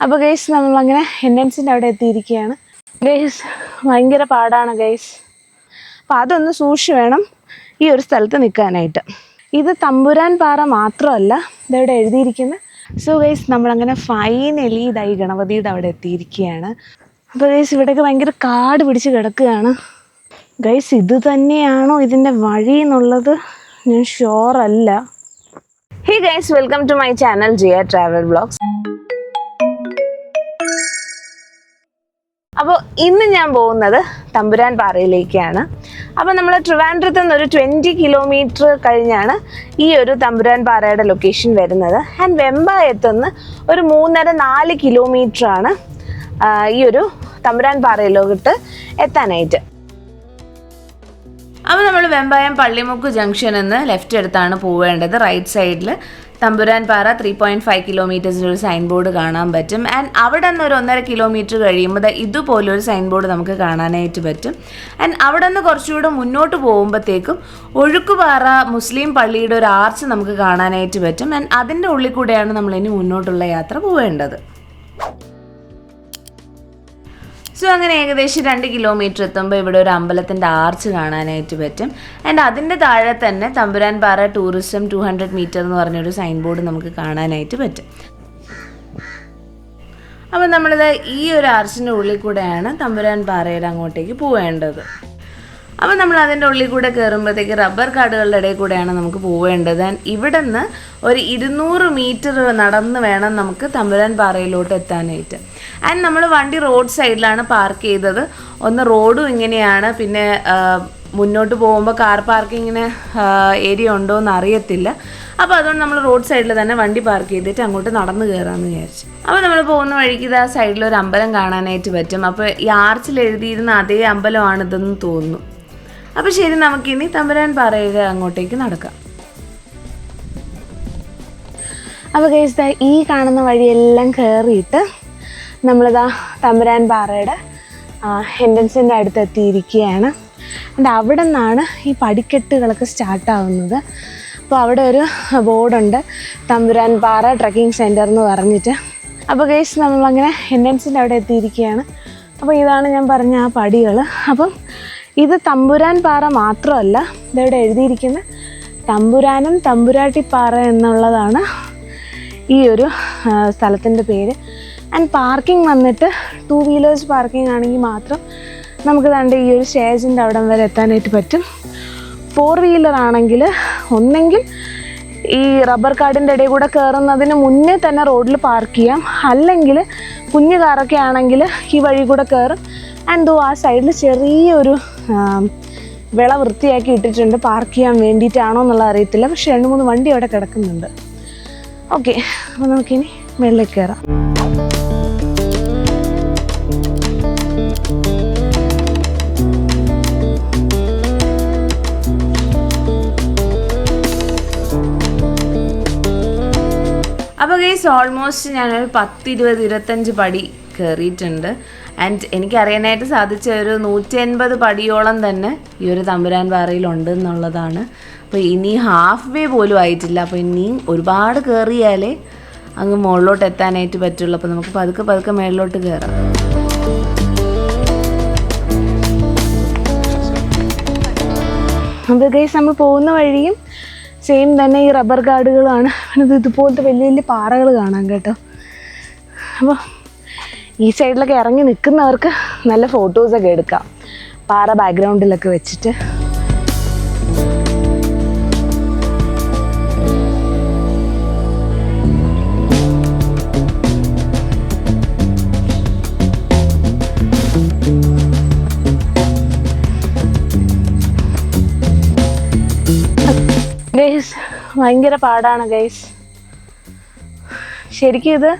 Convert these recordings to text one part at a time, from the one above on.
അപ്പോൾ ഗൈസ് നമ്മളങ്ങനെ എൻട്രൻസിന്റെ അവിടെ എത്തിയിരിക്കുകയാണ്. ഗൈസ് ഭയങ്കര പാടാണ് ഗൈസ് അപ്പോൾ അതൊന്ന് സൂക്ഷിച്ച് വേണം ഈ ഒരു സ്ഥലത്ത് നിൽക്കാനായിട്ട്. ഇത് തമ്പുരാൻ പാറ മാത്രമല്ല ഇതവിടെ എഴുതിയിരിക്കുന്നത്. സോ ഗൈസ് നമ്മളങ്ങനെ ഫൈനലി ഇതായി ഗണപതിയുടെ അവിടെ എത്തിയിരിക്കുകയാണ്. അപ്പോൾ ഗൈസ് ഇവിടെയൊക്കെ ഭയങ്കര കാട് പിടിച്ച് കിടക്കുകയാണ്. ഗൈസ് ഇത് തന്നെയാണോ ഇതിന്റെ വഴി എന്നുള്ളത് ഞാൻ ഷുവറല്ല hey guys welcome to my channel Jiya travel blogs അപ്പോൾ ഇന്ന് ഞാൻ പോകുന്നത് തമ്പുരാൻ പാറയിലേക്കാണ്. അപ്പോൾ നമ്മൾ ട്രിവാൻഡ്രത്ത് നിന്ന് ഒരു ട്വന്റി കിലോമീറ്റർ കഴിഞ്ഞാണ് ഈ ഒരു തമ്പുരാൻ പാറയുടെ ലൊക്കേഷൻ വരുന്നത്. ആൻഡ് വെമ്പായത്ത് നിന്ന് ഒരു മൂന്നര നാല് കിലോമീറ്റർ ആണ് ഈ ഒരു തമ്പുരാൻ പാറയിലോട്ട് എത്താനായിട്ട്. അപ്പോൾ നമ്മൾ വെമ്പായം പള്ളിമുക്ക് ജംഗ്ഷനിൽ നിന്ന് ലെഫ്റ്റ് എടുത്താണ് പോവേണ്ടത്. റൈറ്റ് സൈഡിൽ തമ്പുരാൻ പാറ ത്രീ പോയിന്റ് ഫൈവ് കിലോമീറ്റേഴ്സിന്റെ ഒരു സൈൻ ബോർഡ് കാണാൻ പറ്റും. ആൻഡ് അവിടെ നിന്ന് ഒരു ഒന്നര കിലോമീറ്റർ കഴിയുമ്പോൾ ഇതുപോലൊരു സൈൻ ബോർഡ് നമുക്ക് കാണാനായിട്ട് പറ്റും. ആൻഡ് അവിടെ നിന്ന് കുറച്ചുകൂടെ മുന്നോട്ട് പോകുമ്പോഴത്തേക്കും ഒഴുക്കുപാറ മുസ്ലിം പള്ളിയുടെ ഒരു ആർച്ച് നമുക്ക് കാണാനായിട്ട് പറ്റും. ആൻഡ് അതിന്റെ ഉള്ളിൽ കൂടെയാണ് ഇനി മുന്നോട്ടുള്ള യാത്ര പോവേണ്ടത്. സോ അങ്ങനെ ഏകദേശം രണ്ട് കിലോമീറ്റർ എത്തുമ്പോൾ ഇവിടെ ഒരു അമ്പലത്തിന്റെ ആർച്ച് കാണാനായിട്ട് പറ്റും. ആൻഡ് അതിന്റെ താഴെ തന്നെ തമ്പുരാൻ പാറ ടൂറിസം ടു ഹൺഡ്രഡ് മീറ്റർ എന്ന് പറഞ്ഞൊരു സൈൻ ബോർഡ് നമുക്ക് കാണാനായിട്ട് പറ്റും. അപ്പോൾ നമ്മളിത് ഈ ഒരു ആർച്ചിന്റെ ഉള്ളിൽ കൂടെയാണ് തമ്പുരാൻ പാറയുടെ അങ്ങോട്ടേക്ക് പോവേണ്ടത്. അപ്പോൾ നമ്മൾ അതിന്റെ ഉള്ളിൽ കൂടെ കയറുമ്പോഴത്തേക്ക് റബ്ബർ കാടുകളുടെ ഇടയിൽ കൂടെയാണ് നമുക്ക് പോവേണ്ടത്. ഇവിടെ നിന്ന് ഒരു ഇരുന്നൂറ് മീറ്റർ നടന്ന് വേണം നമുക്ക് തമ്പുരാൻ പാറയിലോട്ട് എത്താനായിട്ട്. ആൻഡ് നമ്മൾ വണ്ടി റോഡ് സൈഡിലാണ് പാർക്ക് ചെയ്തത്. ഒന്ന് റോഡും ഇങ്ങനെയാണ്. പിന്നെ മുന്നോട്ട് പോകുമ്പോൾ കാർ പാർക്കിങ്ങിന് ഏരിയ ഉണ്ടോ എന്ന് അറിയത്തില്ല അപ്പോൾ അതുകൊണ്ട് നമ്മൾ റോഡ് സൈഡിൽ തന്നെ വണ്ടി പാർക്ക് ചെയ്തിട്ട് അങ്ങോട്ട് നടന്ന് കയറാമെന്ന് വിചാരിച്ചു. അപ്പോൾ നമ്മൾ പോകുന്ന വഴിക്ക് ഇതാ സൈഡിൽ ഒരു അമ്പലം കാണാനായിട്ട് പറ്റും. അപ്പോൾ ഈ ആർച്ചിൽ എഴുതിയിരുന്ന അതേ അമ്പലമാണ് അമ്പലമാണിതെന്ന് തോന്നുന്നു. അപ്പോൾ ശരി നമുക്കിനി തമ്പുരാൻ പറയുക അങ്ങോട്ടേക്ക് നടക്കാം. അപ്പോൾ കേസ് ഈ കാണുന്ന വഴിയെല്ലാം കയറിയിട്ട് നമ്മളിതാ തമ്പുരാൻ പാറയുടെ എൻട്രൻസിന്റെ അടുത്ത് എത്തിയിരിക്കുകയാണ് ആൻഡ് അവിടെ നിന്നാണ് ഈ പടിക്കെട്ടുകളൊക്കെ സ്റ്റാർട്ടാവുന്നത് അപ്പോൾ അവിടെ ഒരു ബോർഡുണ്ട് തമ്പുരാൻ പാറ ട്രക്കിംഗ് സെന്റർ എന്ന് പറഞ്ഞിട്ട്. അപ്പോൾ കേസ് നമ്മളങ്ങനെ എൻട്രൻസിന്റെ അവിടെ എത്തിയിരിക്കുകയാണ്. അപ്പോൾ ഇതാണ് ഞാൻ പറഞ്ഞ ആ പടികൾ അപ്പം ഇത് തമ്പുരാൻ പാറ മാത്രമല്ല ഇതവിടെ എഴുതിയിരിക്കുന്ന? തമ്പുരാനും തമ്പുരാട്ടിപ്പാറ എന്നുള്ളതാണ് ഈ ഒരു സ്ഥലത്തിന്റെ പേര്. ആൻഡ് പാർക്കിംഗ് വന്നിട്ട് ടു വീലേഴ്സ് പാർക്കിംഗ് ആണെങ്കിൽ മാത്രം നമുക്ക് ദാണ്ട് ഈ ഒരു സ്റ്റേജിന്റെ അവിടം വരെ എത്താനായിട്ട് പറ്റും. ഫോർ വീലർ ആണെങ്കിൽ ഒന്നെങ്കിൽ ഈ റബ്ബർ കാർഡിന്റെ ഇടയിൽ കൂടെ കയറുന്നതിന് മുന്നേ തന്നെ റോഡിൽ പാർക്ക് ചെയ്യാം. അല്ലെങ്കിൽ കുഞ്ഞു കാറൊക്കെ ആണെങ്കിൽ ഈ വഴി കൂടെ കയറും ആൻഡ് ദോ ആ സൈഡിൽ ചെറിയൊരു വിള വൃത്തിയാക്കി ഇട്ടിട്ടുണ്ട്. പാർക്ക് ചെയ്യാൻ വേണ്ടിയിട്ടാണോ എന്നുള്ളത് അറിയത്തില്ല. പക്ഷെ രണ്ട് മൂന്ന് വണ്ടി അവിടെ കിടക്കുന്നുണ്ട്. ഓക്കെ അപ്പോൾ നമുക്കിനി മുകളിലേക്ക് കയറാം. അപ്പോൾ ഗൈസ് ഓൾമോസ്റ്റ് ഞാനൊരു പത്ത് ഇരുപത് ഇരുപത്തഞ്ച് പടി കയറിയിട്ടുണ്ട് ആൻഡ് എനിക്കറിയാനായിട്ട് സാധിച്ച ഒരു നൂറ്റി അൻപത് പടിയോളം തന്നെ ഈ ഒരു തമ്പുരാൻ പാറയിലുണ്ട് എന്നുള്ളതാണ്. അപ്പോൾ ഇനി ഹാഫ് വേ പോലും ആയിട്ടില്ല. അപ്പോൾ ഇനിയും ഒരുപാട് കയറിയാലേ അങ്ങ് മുകളിലോട്ട് എത്താനായിട്ട് പറ്റുള്ളൂ. അപ്പോൾ നമുക്ക് പതുക്കെ പതുക്കെ മേളിലോട്ട് കയറാം അപ്പോൾ ഗൈസ് നമ്മൾ പോകുന്ന വഴിയും സെയിം തന്നെ ഈ റബ്ബർ പിന്നെ ഇതുപോലത്തെ വലിയ വലിയ പാറകൾ കാണാം കേട്ടോ. അപ്പോൾ ഈ സൈഡിലൊക്കെ ഇറങ്ങി നിൽക്കുന്നവർക്ക് നല്ല ഫോട്ടോസൊക്കെ എടുക്കാം. പാറ ബാക്ക്ഗ്രൗണ്ടിലൊക്കെ വെച്ചിട്ട്. ഭയങ്കര പാടാണ് ഗൈസ് ശരിക്കും ഇത്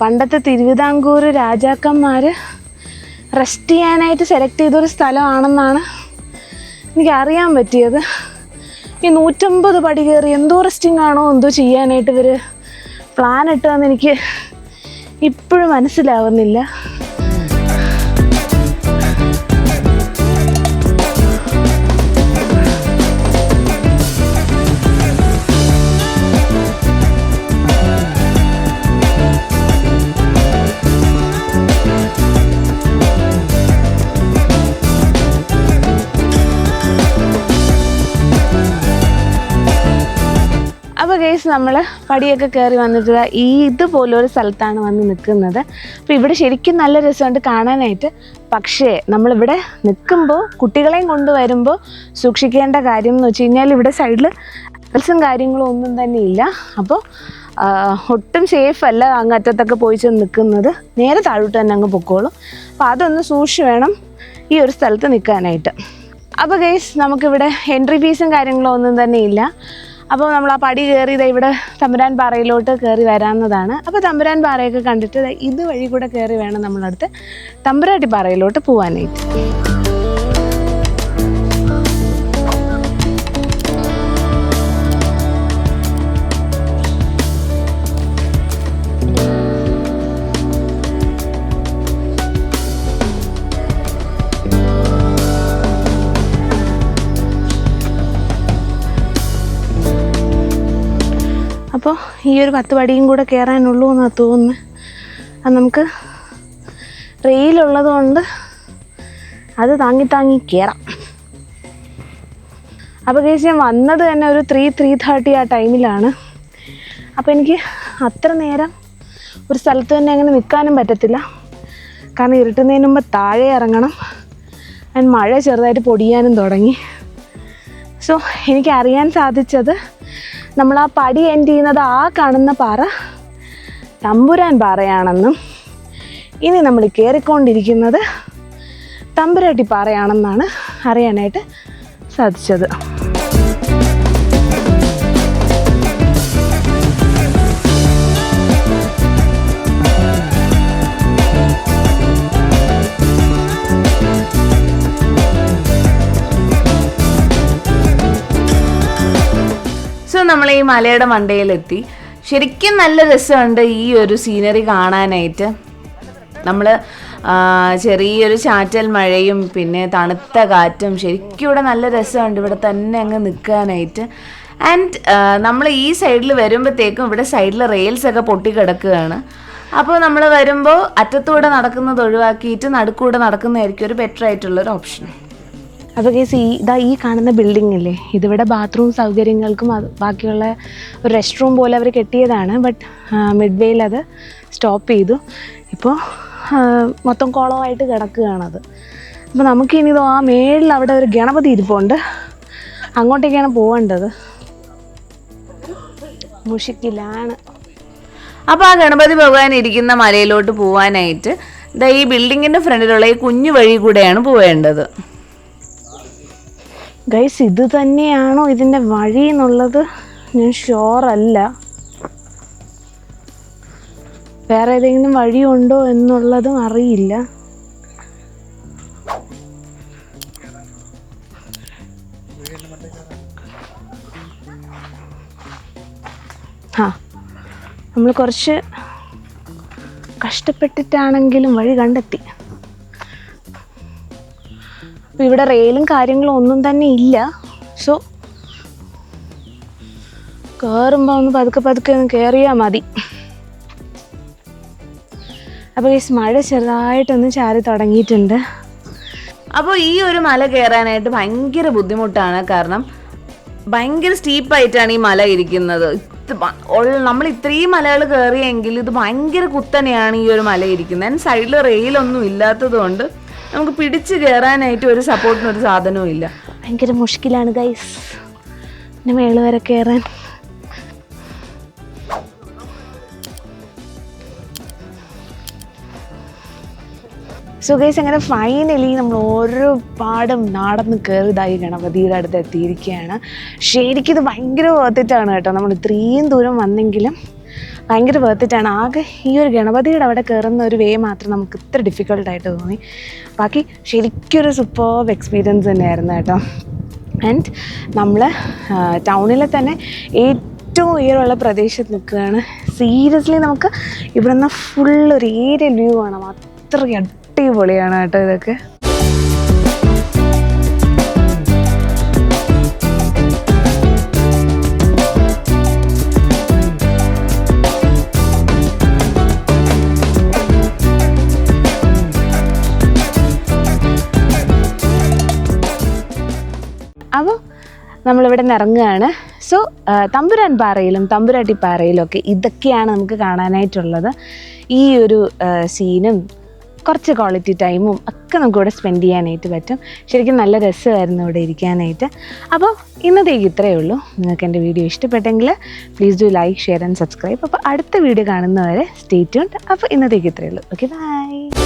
പണ്ടത്തെ തിരുവിതാംകൂർ രാജാക്കന്മാർ റെസ്റ്റ് ചെയ്യാനായിട്ട് സെലക്ട് ചെയ്തൊരു സ്ഥലമാണെന്നാണ് എനിക്കറിയാൻ പറ്റിയത്. ഈ നൂറ്റമ്പത് പടി കയറി എന്തോ റെസ്റ്റിംഗ് ആണോ എന്തോ ചെയ്യാനായിട്ട് ഇവർ പ്ലാൻ ഇട്ടതെന്ന് എനിക്ക് ഇപ്പോഴും മനസ്സിലാവുന്നില്ല. നമ്മൾ പടിയൊക്കെ കയറി വന്നിട്ട് ഈ ഇതുപോലൊരു സ്ഥലത്താണ് വന്ന് നിൽക്കുന്നത്. അപ്പോൾ ഇവിടെ ശരിക്കും നല്ല രസമുണ്ട് കാണാനായിട്ട്. പക്ഷേ നമ്മളിവിടെ നിൽക്കുമ്പോൾ കുട്ടികളെയും കൊണ്ടുവരുമ്പോൾ സൂക്ഷിക്കേണ്ട കാര്യം എന്ന് വെച്ച് കഴിഞ്ഞാൽ ഇവിടെ സൈഡിൽ അൽസും കാര്യങ്ങളും ഒന്നും തന്നെ ഇല്ല. അപ്പോൾ ഒട്ടും സേഫ് അല്ല അങ്ങറ്റത്തൊക്കെ പോയി ചെന്ന് നിൽക്കുന്നത്. നേരെ താഴോട്ട് തന്നെ അങ്ങ് പൊക്കോളും. അപ്പോൾ അതൊന്ന് സൂക്ഷിച്ച് വേണം ഈ ഒരു സ്ഥലത്ത് നിൽക്കാനായിട്ട്. അപ്പോൾ ഗൈസ് നമുക്കിവിടെ എൻട്രി ഫീസും കാര്യങ്ങളും ഒന്നും തന്നെ ഇല്ല. അപ്പോൾ നമ്മൾ ആ പടി കയറി ഇതാ ഇവിടെ തമ്പുരാൻ പാറയിലോട്ട് കയറി വരാവുന്നതാണ്. അപ്പോൾ തമ്പുരാൻ പാറയൊക്കെ കണ്ടിട്ട് ദേ ഇത് വഴി കൂടെ കയറി വേണം നമ്മളടുത്ത് തമ്പുരാട്ടി പാറയിലോട്ട് പോകാനായിട്ട് അപ്പോൾ ഈ ഒരു പത്ത് പടിയും കൂടെ കയറാനുള്ളൂ എന്നാണ് തോന്നുന്നത് അത് നമുക്ക് റെയിലുള്ളത് കൊണ്ട് അത് താങ്ങി താങ്ങി കയറാം അപ്പോൾ കേസ് ഞാൻ വന്നത് തന്നെ ഒരു ത്രീ ത്രീ തേർട്ടി ആ ടൈമിലാണ് അപ്പോൾ എനിക്ക് അത്ര നേരം ഒരു സ്ഥലത്ത് തന്നെ അങ്ങനെ നിൽക്കാനും പറ്റത്തില്ല. കാരണം ഇരുട്ടുന്നതിന് മുമ്പ് താഴെ ഇറങ്ങണം. ആൻഡ് മഴ ചെറുതായിട്ട് പൊടിയാനും തുടങ്ങി. സോ എനിക്കറിയാൻ സാധിച്ചത് നമ്മൾ ആ പടി എൻഡ് ചെയ്യുന്നത് ആ കാണുന്ന പാറ തമ്പുരാൻ പാറയാണെന്നും ഇനി നമ്മൾ കയറിക്കൊണ്ടിരിക്കുന്നത് തമ്പുരാട്ടി പാറയാണെന്നാണ് അറിയാനായിട്ട് സാധിച്ചത്. നമ്മൾ ഈ മലയുടെ മണ്ടയിലെത്തി. ശരിക്കും നല്ല രസമുണ്ട് ഈ ഒരു സീനറി കാണാനായിട്ട്. നമ്മൾ ചെറിയൊരു ചാറ്റൽ മഴയും പിന്നെ തണുത്ത കാറ്റും ശരിക്കും ഇവിടെ നല്ല രസമുണ്ട് ഇവിടെ തന്നെ അങ്ങ് നിൽക്കാനായിട്ട്. ആൻഡ് നമ്മൾ ഈ സൈഡിൽ വരുമ്പോഴത്തേക്കും ഇവിടെ സൈഡിൽ റെയിൽസ് ഒക്കെ പൊട്ടിക്കിടക്കുകയാണ് അപ്പോൾ നമ്മൾ വരുമ്പോൾ അറ്റത്തൂടെ നടക്കുന്നത് ഒഴിവാക്കിയിട്ട് നടുക്കൂടെ നടക്കുന്നതായിരിക്കും ഒരു ബെറ്റർ ആയിട്ടുള്ളൊരു ഓപ്ഷൻ അപ്പോൾ കേസ് ഈ ഇതാ ഈ കാണുന്ന ബിൽഡിംഗ് ഇല്ലേ? ഇതിവിടെ ബാത്റൂം സൗകര്യങ്ങൾക്കും ബാക്കിയുള്ള ഒരു റെസ്റ്റ് റൂം പോലെ അവർ കെട്ടിയതാണ്. ബട്ട് മിഡ് വേയിൽ അത് സ്റ്റോപ്പ് ചെയ്തു. ഇപ്പോൾ മൊത്തം കുളമായിട്ട് കിടക്കുകയാണത് അപ്പോൾ നമുക്കിനി ഇത് ആ മേളിൽ അവിടെ ഒരു ഗണപതി ഇരിപ്പുണ്ട്. അങ്ങോട്ടേക്കാണ് പോകേണ്ടത് മുഷിക്കിലാണ്. അപ്പോൾ ആ ഗണപതി ഭഗവാൻ ഇരിക്കുന്ന മലയിലോട്ട് പോവാനായിട്ട് ഇതാ ഈ ബിൽഡിങ്ങിന്റെ ഫ്രണ്ടിലുള്ള ഈ കുഞ്ഞു വഴി കൂടെയാണ് പോവേണ്ടത്. ഗൈസ് ഇത് തന്നെയാണോ ഇതിന്റെ വഴി എന്നുള്ളത്? ഞാൻ ഷുവറല്ല വേറെ ഏതെങ്കിലും വഴിയുണ്ടോ എന്നുള്ളതും അറിയില്ല. ആ നമ്മൾ കുറച്ച് കഷ്ടപ്പെട്ടിട്ടാണെങ്കിലും വഴി കണ്ടെത്തി. ഇവിടെ റെയിലും കാര്യങ്ങളും ഒന്നും തന്നെ ഇല്ല. സോ കയറുമ്പോൾ ഒന്ന് പതുക്കെ പതുക്കെ ഒന്ന് കയറിയാൽ മതി. അപ്പോൾ ഈ മഴ ചെറുതായിട്ടൊന്ന് ചാരി തുടങ്ങിയിട്ടുണ്ട്. അപ്പോൾ ഈ ഒരു മല കയറാനായിട്ട് ഭയങ്കര ബുദ്ധിമുട്ടാണ്. കാരണം ഭയങ്കര സ്റ്റീപ്പായിട്ടാണ് ഈ മല ഇരിക്കുന്നത്. നമ്മൾ ഇത്രയും മലകൾ കയറിയെങ്കിൽ ഇത് ഭയങ്കര കുത്തനെയാണ് ഈ ഒരു മല ഇരിക്കുന്നത്. സൈഡിൽ റെയിലൊന്നും ഇല്ലാത്തത് കൊണ്ട് നമുക്ക് പിടിച്ച് കയറാനായിട്ട് ഒരു സപ്പോർട്ടിന് ഒരു സാധനവും ഇല്ല. ഭയങ്കര മുഷ്കിലാണ് ഗൈസ് പിന്നെ മേൾ വരെ കയറാൻ സോ അങ്ങനെ ഫൈനലി നമ്മൾ ഒരുപാടും നടന്ന് കയറിയതായി ഗണപതിയുടെ അടുത്ത് എത്തിയിരിക്കുകയാണ്. ശരിക്കും ഇത് ഭയങ്കര വർത്തിട്ടാണ് കേട്ടോ. നമ്മൾ ഇത്രയും ദൂരം വന്നെങ്കിലും ഭയങ്കര വേർത്തിട്ടാണ് ആകെ ഈ ഒരു ഗണപതിയുടെ അവിടെ കയറുന്ന ഒരു വേ മാത്രം നമുക്ക് ഇത്ര ഡിഫിക്കൽട്ടായിട്ട് തോന്നി. ബാക്കി ശരിക്കും ഒരു സൂപ്പർബ് എക്സ്പീരിയൻസ് തന്നെയായിരുന്നു കേട്ടോ. ആൻഡ് നമ്മൾ ടൗണിലെ തന്നെ ഏറ്റവും ഉയരമുള്ള പ്രദേശത്ത് നിൽക്കുകയാണ്. സീരിയസ്ലി നമുക്ക് ഇവിടെ നിന്ന് ഒരു ഏരിയ വ്യൂ കാണാം അത്രയ്ക്ക് അടിപൊളിയാണ് കേട്ടോ ഇതൊക്കെ. നമ്മളിവിടെ നിന്ന് ഇറങ്ങുകയാണ് സോ തമ്പുരാൻ പാറയിലും തമ്പുരാട്ടി ഒക്കെ ഇതൊക്കെയാണ് നമുക്ക് കാണാനായിട്ടുള്ളത്. ഈ ഒരു സീനും കുറച്ച് ക്വാളിറ്റി ടൈമും ഒക്കെ നമുക്ക് ഇവിടെ സ്പെൻഡ് ചെയ്യാനായിട്ട് പറ്റും. ശരിക്കും നല്ല രസമായിരുന്നു ഇവിടെ ഇരിക്കാനായിട്ട്. അപ്പോൾ ഇന്നത്തേക്ക് ഇത്രയേ ഉള്ളൂ. നിങ്ങൾക്ക് എന്റെ വീഡിയോ ഇഷ്ടപ്പെട്ടെങ്കിൽ please do like share and subscribe അപ്പോൾ അടുത്ത വീഡിയോ കാണുന്നവരെ സ്റ്റേ ട്യൂൺഡ് അപ്പോൾ ഇന്നത്തേക്ക് ഇത്രയേ ഉള്ളൂ. Okay bye